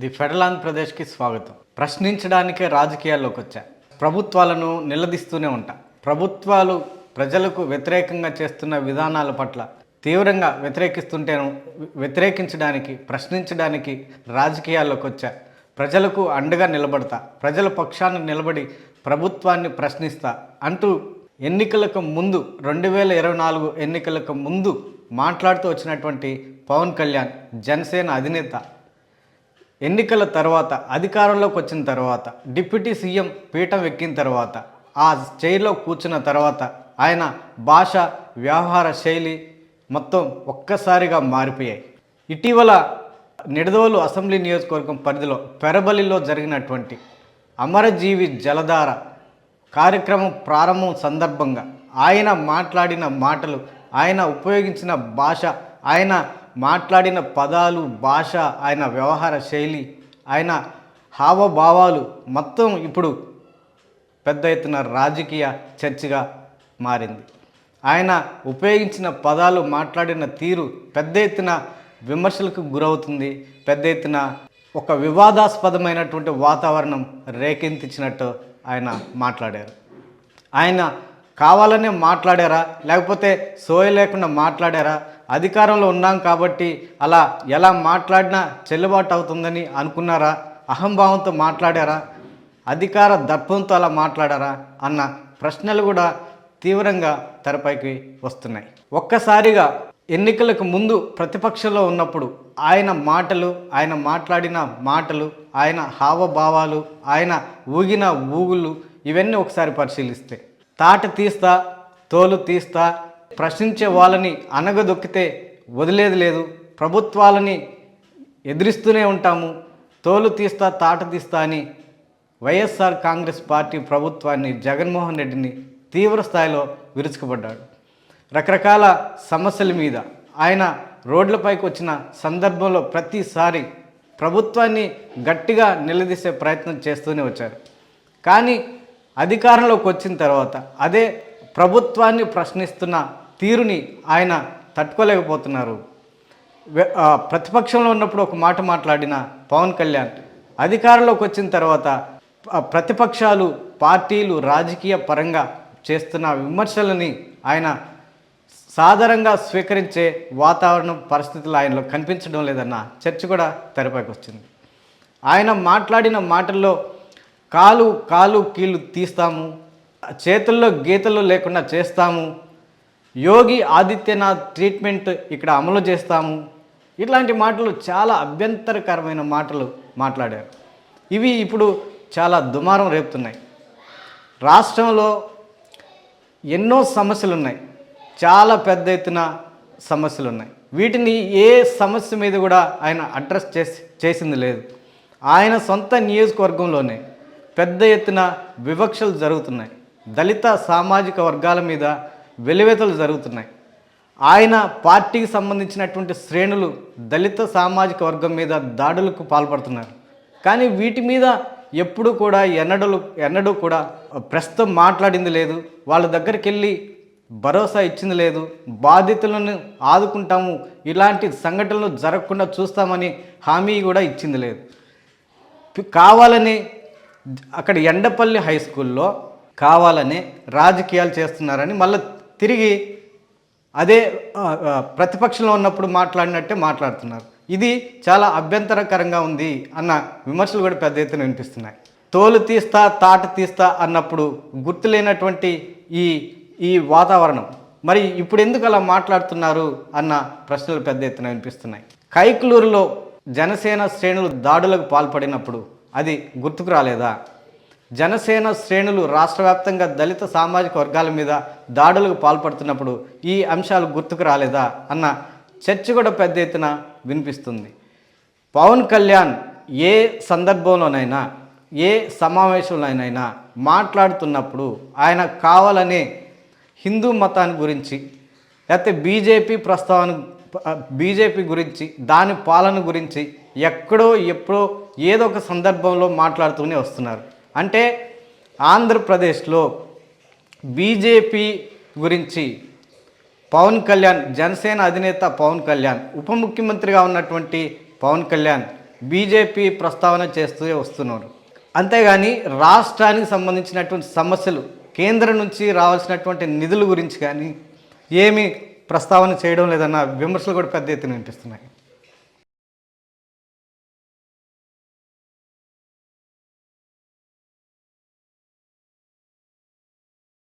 The federal ఆంధ్రప్రదేశ్కి స్వాగతం. ప్రశ్నించడానికే రాజకీయాల్లోకి వచ్చా. ప్రభుత్వాలను నిలదీస్తూనే ఉంటా. ప్రభుత్వాలు ప్రజలకు వ్యతిరేకంగా చేస్తున్న విధానాల పట్ల తీవ్రంగా వ్యతిరేకిస్తుంటేను వ్యతిరేకించడానికి ప్రశ్నించడానికి రాజకీయాల్లోకి వచ్చా. ప్రజలకు అండగా నిలబడతా. ప్రజల పక్షాన నిలబడి ప్రభుత్వాన్ని ప్రశ్నిస్తా అంటూ ఎన్నికలకు ముందు రెండు వేల ఇరవై నాలుగు ఎన్నికలకు ముందు మాట్లాడుతూ వచ్చినటువంటి పవన్ కళ్యాణ్ జనసేన అధినేత. ఎన్నికల తర్వాత అధికారంలోకి వచ్చిన తర్వాత డిప్యూటీ సీఎం పీఠం ఎక్కిన తర్వాత ఆ చైర్లో కూర్చున్న తర్వాత ఆయన భాష వ్యవహార శైలి మొత్తం ఒక్కసారిగా మారిపోయాయి. ఇటీవల నిడదవోలు అసెంబ్లీ నియోజకవర్గం పరిధిలో పెరబలిలో జరిగినటువంటి అమరజీవి జలధార కార్యక్రమం ప్రారంభం సందర్భంగా ఆయన మాట్లాడిన మాటలు ఆయన ఉపయోగించిన భాష ఆయన మాట్లాడిన పదాలు భాష ఆయన వ్యవహార శైలి ఆయన హావభావాలు మొత్తం ఇప్పుడు పెద్ద ఎత్తున రాజకీయ చర్చగా మారింది. ఆయన ఉపయోగించిన పదాలు మాట్లాడిన తీరు పెద్ద ఎత్తున విమర్శలకు గురవుతుంది. పెద్ద ఎత్తున ఒక వివాదాస్పదమైనటువంటి వాతావరణం రేకెత్తించినట్టు ఆయన మాట్లాడారు. ఆయన కావాలనే మాట్లాడారా? లేకపోతే సోయ లేకుండా మాట్లాడారా? అధికారంలో ఉన్నాం కాబట్టి అలా ఎలా మాట్లాడినా చెల్లుబాటు అవుతుందని అనుకున్నారా? అహంభావంతో మాట్లాడారా? అధికార దర్పంతో అలా మాట్లాడారా? అన్న ప్రశ్నలు కూడా తీవ్రంగా తెరపైకి వస్తున్నాయి. ఒక్కసారిగా ఎన్నికలకు ముందు ప్రతిపక్షంలో ఉన్నప్పుడు ఆయన మాటలు ఆయన మాట్లాడిన మాటలు ఆయన హావభావాలు ఆయన ఊగిన ఊగులు ఇవన్నీ ఒకసారి పరిశీలిస్తే తాట తీస్తా తోలు తీస్తా ప్రశ్నించే వాళ్ళని అనగదొక్కితే వదిలేది లేదు. ప్రభుత్వాలని ఎదిరిస్తూనే ఉంటాము. తోలు తీస్తా తాట తీస్తా అని వైఎస్ఆర్ కాంగ్రెస్ పార్టీ ప్రభుత్వాన్ని జగన్మోహన్ రెడ్డిని తీవ్ర స్థాయిలో విరుచుకుపడ్డాడు. రకరకాల సమస్యల మీద ఆయన రోడ్లపైకి వచ్చిన సందర్భంలో ప్రతిసారి ప్రభుత్వాన్ని గట్టిగా నిలదీసే ప్రయత్నం చేస్తూనే వచ్చారు. కానీ అధికారంలోకి వచ్చిన తర్వాత అదే ప్రభుత్వాన్ని ప్రశ్నిస్తున్న తీరుని ఆయన తట్టుకోలేకపోతున్నారు. ప్రతిపక్షంలో ఉన్నప్పుడు ఒక మాట మాట్లాడిన పవన్ కళ్యాణ్ అధికారంలోకి వచ్చిన తర్వాత ప్రతిపక్షాలు పార్టీలు రాజకీయ పరంగా చేస్తున్న విమర్శలని ఆయన సాధారణంగా స్వీకరించే వాతావరణం పరిస్థితులు ఆయనలో కనిపించడం లేదన్న చర్చ కూడా తెరపైకి వచ్చింది. ఆయన మాట్లాడిన మాటల్లో కాలు కాలు కీళ్ళు తీస్తాము చేతుల్లో గీతలు లేకుండా చేస్తాము. యోగి ఆదిత్యనాథ్ ట్రీట్మెంట్ ఇక్కడ అమలు చేస్తాము. ఇట్లాంటి మాటలు చాలా అభ్యంతరకరమైన మాటలు మాట్లాడారు. ఇవి ఇప్పుడు చాలా దుమారం రేపుతున్నాయి. రాష్ట్రంలో ఎన్నో సమస్యలు ఉన్నాయి చాలా పెద్ద ఎత్తున సమస్యలు ఉన్నాయి వీటిని ఏ సమస్య మీద కూడా ఆయన అడ్రస్ చేసి చేసింది లేదు. ఆయన సొంత నియోజకవర్గంలోనే పెద్ద ఎత్తున వివక్షలు జరుగుతున్నాయి. దళిత సామాజిక వర్గాల మీద వెలివేతలు జరుగుతున్నాయి. ఆయన పార్టీకి సంబంధించినటువంటి శ్రేణులు దళిత సామాజిక వర్గం మీద దాడులకు పాల్పడుతున్నారు. కానీ వీటి మీద ఎప్పుడు కూడా ఎన్నడలు ఎన్నడూ కూడా ప్రస్తుతం మాట్లాడింది లేదు. వాళ్ళ దగ్గరికి వెళ్ళి భరోసా ఇచ్చింది లేదు. బాధితులను ఆదుకుంటాము. ఇలాంటి సంఘటనలు జరగకుండా చూస్తామని హామీ కూడా ఇచ్చింది లేదు. కావాలని అక్కడ ఎండపల్లి హై స్కూల్లో కావాలని రాజకీయాలు చేస్తున్నారని మళ్ళీ తిరిగి అదే ప్రతిపక్షంలో ఉన్నప్పుడు మాట్లాడినట్టే మాట్లాడుతున్నారు. ఇది చాలా అభ్యంతరకరంగా ఉంది అన్న విమర్శలు కూడా పెద్ద ఎత్తున వినిపిస్తున్నాయి. తోలు తీస్తా తాట తీస్తా అన్నప్పుడు గుర్తులేనటువంటి ఈ ఈ వాతావరణం. మరి ఇప్పుడు ఎందుకు అలా మాట్లాడుతున్నారు అన్న ప్రశ్నలు పెద్ద ఎత్తున వినిపిస్తున్నాయి. కైకులూరులో జనసేన శ్రేణులు దాడులకు పాల్పడినప్పుడు అది గుర్తుకు రాలేదా? జనసేన శ్రేణులు రాష్ట్ర వ్యాప్తంగా దళిత సామాజిక వర్గాల మీద దాడులకు పాల్పడుతున్నప్పుడు ఈ అంశాలు గుర్తుకు రాలేదా అన్న చర్చ కూడా పెద్ద ఎత్తున వినిపిస్తుంది. పవన్ కళ్యాణ్ ఏ సందర్భంలోనైనా ఏ సమావేశంలోనైనా మాట్లాడుతున్నప్పుడు ఆయన కావాలనే హిందూ మతాన్ని గురించి లేకపోతే బీజేపీ ప్రస్తావన బీజేపీ గురించి దాని పాలన గురించి ఎక్కడో ఎప్పుడో ఏదో ఒక సందర్భంలో మాట్లాడుతూనే వస్తున్నారు. అంటే ఆంధ్రప్రదేశ్లో బీజేపీ గురించి పవన్ కళ్యాణ్ జనసేన అధినేత పవన్ కళ్యాణ్ ఉప ముఖ్యమంత్రిగా ఉన్నటువంటి పవన్ కళ్యాణ్ బీజేపీ ప్రస్తావన చేస్తూ వస్తున్నారు. అంతేగాని రాష్ట్రానికి సంబంధించినటువంటి సమస్యలు కేంద్రం నుంచి రావాల్సినటువంటి నిధుల గురించి కానీ ఏమీ ప్రస్తావన చేయడం లేదన్న విమర్శలు కూడా పెద్ద ఎత్తున వినిపిస్తున్నాయి.